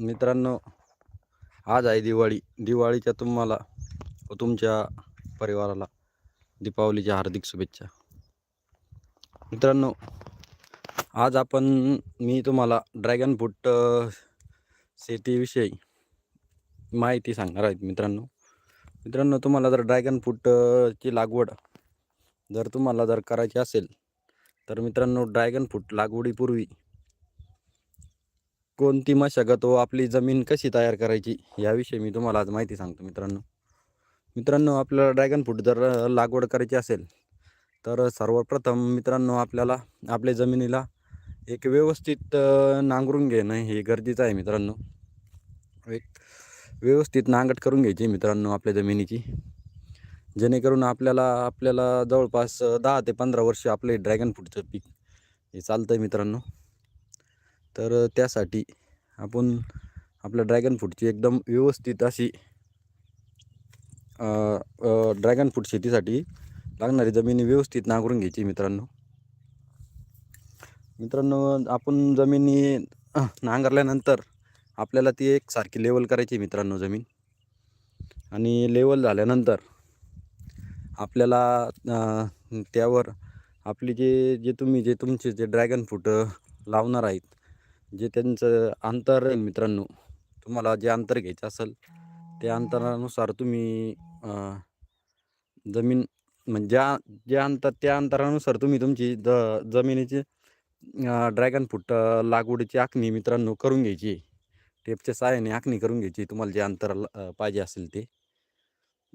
मित्रांनो आज आहे दिवाळी. दिवाळीच्या तुम्हाला व तुमच्या परिवाराला दीपावलीच्या हार्दिक शुभेच्छा. मित्रांनो आज आपण मी तुम्हाला ड्रॅगन फ्रूट शेतीविषयी माहिती सांगणार आहेत मित्रांनो. मित्रांनो तुम्हाला जर ड्रॅगन फ्रूटची लागवड जर तुम्हाला जर करायची असेल तर मित्रांनो ड्रॅगन फ्रूट लागवडीपूर्वी कोणती मशागत व आपली जमीन कशी तयार करायची याविषयी मी तुम्हाला आज माहिती सांगतो मित्रांनो. मित्रांनो आपल्याला ड्रॅगन फ्रूट जर लागवड करायची असेल तर सर्वप्रथम मित्रांनो आपल्याला आपल्या जमिनीला एक व्यवस्थित नांगरून घेणं हे गरजेचं आहे मित्रांनो. एक व्यवस्थित नांगट करून घ्यायची मित्रांनो आपल्या जमिनीची. जेणेकरून आपल्याला आपल्याला जवळपास दहा ते पंधरा वर्ष आपले ड्रॅगन फ्रूटचं पीक हे चालतं आहे मित्रांनो. तर त्यासाठी आपण आपल्या ड्रॅगन फ्रूटची एकदम व्यवस्थित अशी ड्रॅगन फ्रूट शेतीसाठी लागणारी जमिनी व्यवस्थित नांगरून घ्यायची मित्रांनो. मित्रांनो आपण जमिनी नांगरल्यानंतर आपल्याला ती एक सारखी लेवल करायची मित्रांनो जमीन. आणि लेवल झाल्यानंतर आपल्याला त्यावर आपली जे जे तुम्ही जे तुमचे जे ड्रॅगन फ्रूट लावणार आहेत जे त्यांचं अंतर आहे मित्रांनो तुम्हाला जे अंतर घ्यायचं असेल त्या अंतरानुसार तुम्ही अ, जमीन म्हणजे ज्या ज्या अंतर त्या अंतरानुसार तुम्ही तुमची ज जमिनीची ड्रॅगन फ्रूट लागवडीची आखणी मित्रांनो करून घ्यायची. टेपच्या सहाय्याने आखणी करून घ्यायची तुम्हाला जे अंतर पाहिजे असेल ते.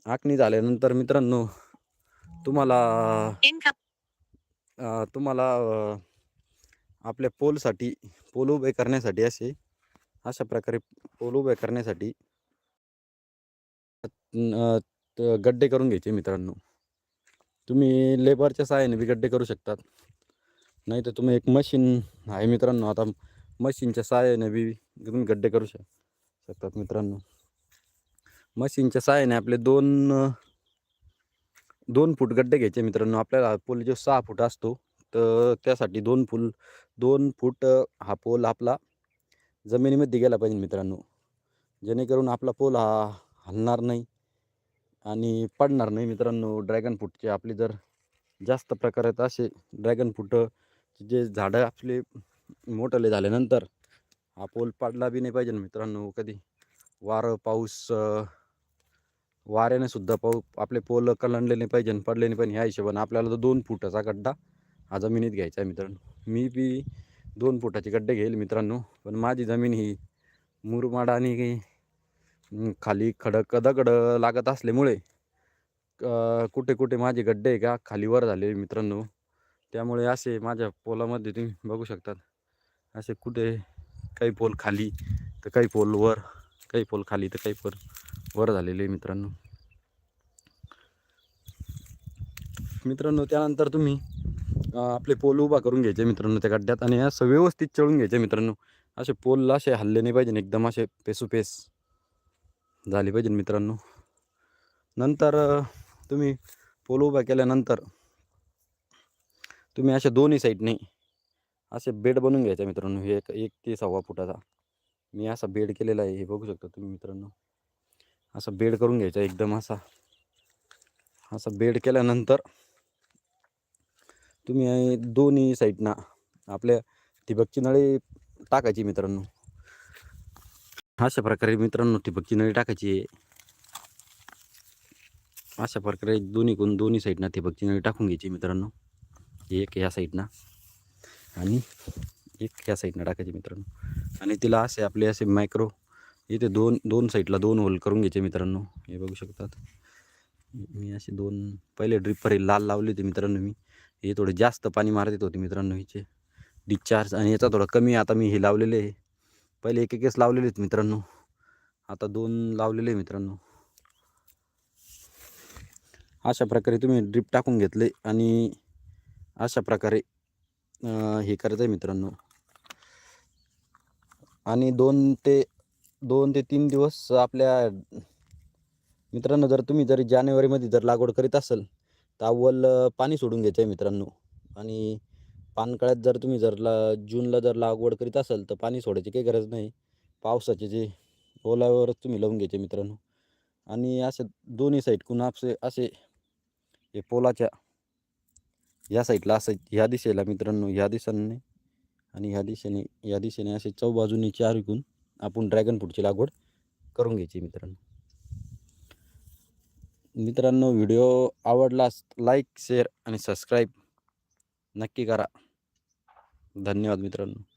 आखणी झाल्यानंतर मित्रांनो तुम्हाला तुम्हाला आपल्या पोलसाठी पोल उभे करण्यासाठी असे अशा प्रकारे पोल उभे करण्यासाठी गड्डे करून घ्यायचे मित्रांनो. तुम्ही लेबरच्या सहाय्याने बी गड्डे करू शकतात. नाही तर तुम्ही एक मशीन आहे मित्रांनो आता मशीनच्या सहाय्याने बी तुम्ही गड्डे करू शक शकतात मित्रांनो. मशीनच्या सहाय्याने आपले दोन दोन फूट गड्डे घ्यायचे मित्रांनो. आपल्याला पोल जो सहा फूट असतो तर त्यासाठी दोन फूल दोन फूट हा पोल आपला जमिनीमध्ये गेला पाहिजे मित्रांनो. जेणेकरून आपला पोल हा हलणार नाही आणि पडणार नाही मित्रांनो. ड्रॅगन फ्रूटचे आपले जर जास्त प्रकारात असे ड्रॅगन फ्रूट जे झाडं आपले मोठले झाल्यानंतर हा पोल पडला बी नाही पाहिजे मित्रांनो. कधी वारं पाऊस अ, वाऱ्याने सुद्धा पाऊ आपले पोल कलंडले नाही पाहिजे पडले नाही पाहिजे. ह्या हिशोबाने आपल्याला तो दोन फुटाचा गड्डा हा जमिनीत घ्यायचा आहे मित्रांनो. मी बी दोन फुटाचे गड्डे घेईल मित्रांनो पण माझी जमीन ही मुरमाड आणि काही खाली खडक दगड लागत असल्यामुळे कुठे कुठे माझे गड्डे आहे का खाली वर झाले मित्रांनो. त्यामुळे असे माझ्या पोलामध्ये तुम्ही बघू शकतात. असे कुठे काही पोल खाली तर काही पोल वर काही पोल खाली तर काही पोल वर झालेले आहे मित्रांनो. मित्रांनो त्यानंतर तुम्ही आपले पोल उभा करून घ्यायचे मित्रांनो त्या गड्ड्यात आणि असं व्यवस्थित चळून घ्यायचे मित्रांनो. असे पोल असे हल्ले नाही पाहिजे एकदम असे पेसूपेस झाले पाहिजे मित्रांनो. नंतर तुम्ही पोल उभा केल्यानंतर तुम्ही अशा दोन्ही साईडने असे बेड बनवून घ्यायचे मित्रांनो. हे एक एक ते सव्वा फुटाचा. मी असा बेड केलेला आहे हे बघू शकता तुम्ही मित्रांनो. असा बेड करून घ्यायचा एकदम असा. असा बेड केल्यानंतर तुम्ही दोन्ही साईडना आपल्या ठिबकची नळी टाकायची मित्रांनो. अशा प्रकारे मित्रांनो ठिबकची नळी टाकायची आहे. अशा प्रकारे दोन्ही कोण दोन्ही साईडना ठिबकची नळी टाकून घ्यायची मित्रांनो. एक ह्या साईडना आणि एक ह्या साईडनं टाकायची मित्रांनो. आणि तिला असे आपले असे मायक्रो इथे दोन दोन साईडला दोन होल करून घ्यायचे मित्रांनो. हे बघू शकतात. मी असे दोन पहिले ड्रिपर हे लाल लावले होते मित्रांनो मी. हे थोडे जास्त पाणी मारत येत होते मित्रांनो हिचे. डिस्चार्ज आणि याचा थोडा कमी आता मी हे लावलेले आहे. पहिले एक एकच लावलेले आहेत मित्रांनो. आता दोन लावलेले आहे मित्रांनो. अशा प्रकारे तुम्ही ड्रिप टाकून घेतले आणि अशा प्रकारे हे करायचं आहे मित्रांनो. आणि दोन ते दोन ते तीन दिवस आपल्या मित्रांनो जर तुम्ही जर जानेवारीमध्ये जर लागवड करीत असाल तर अव्वल पाणी सोडून घ्यायचं आहे मित्रांनो. आणि पानकाळ्यात जर तुम्ही जर ला जूनला जर लागवड करीत असाल तर पाणी सोडायची काही गरज नाही. पावसाचे जे ओलाव्यावरच तुम्ही लावून घ्यायचे मित्रांनो. आणि असे दोन्ही साईड कुणापसे असे हे पोलाच्या या साईडला असं ह्या दिशेला मित्रांनो ह्या दिशांनी आणि ह्या दिशेने या दिशेने असे चौबाजूने चार विकून आपण ड्रॅगन फ्रूटची लागवड करून घ्यायची मित्रांनो. मित्रांनो व्हिडिओ आवडलास लाईक शेअर आणि सबस्क्राईब नक्की करा. धन्यवाद मित्रांनो.